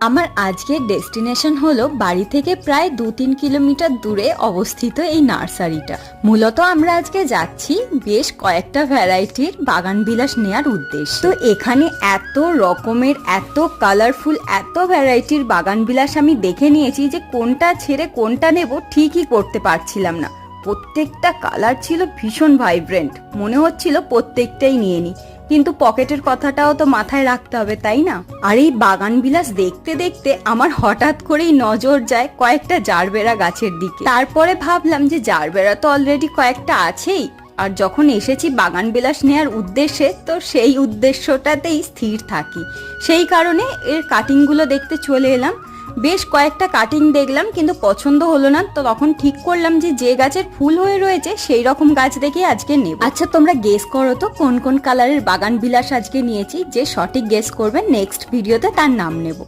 আমার আজকের ডেস্টিনেশন হলো বাড়ি থেকে প্রায় দু তিন কিলোমিটার দূরে অবস্থিত এই নার্সারিটা। মূলত আমরা আজকে যাচ্ছি বেশ কয়েকটা ভ্যারাইটির বাগান বিলাস নেয়ার উদ্দেশ্য। তো এখানে এত রকমের, এত কালারফুল, এত ভ্যারাইটির বাগান বিলাস আমি দেখে নিয়েছি যে কোনটা ছেড়ে কোনটা নেব ঠিকই করতে পারছিলাম না। প্রত্যেকটা কালার ছিল ভীষণ ভাইব্রেন্ট। মনে হচ্ছিল প্রত্যেকটাই নিয়ে নিই কিন্তু পকেটের কথাটাও তো মাথায় রাখতে হবে, তাই না? আর এই বাগান বিলাস দেখতে দেখতে আমার হঠাৎ করেই নজর যায় কয়েকটা জারবেরা গাছের দিকে। তারপরে ভাবলাম যে জারবেরা তো অলরেডি কয়েকটা আছেই, আর যখন এসেছি বাগান বিলাস নেয়ার উদ্দেশ্যে, তো সেই উদ্দেশ্যটাতেই স্থির থাকি। সেই কারণে এর কাটিংগুলো দেখতে চলে এলাম। বেশ কয়েকটা কাটিং দেখলাম, কিন্তু পছন্দ হলো না। তো তখন ঠিক করলাম যে যে গাছের ফুল হয়ে রয়েছে, সেই রকম গাছ দেখে আজকে নেব। আচ্ছা তোমরা গেস করো তো, কোন কোন কালারের বাগান বিলাস আজকে নিয়েছি, যে সঠিক গেস করবে নেক্সট ভিডিওতে তার নাম নেব।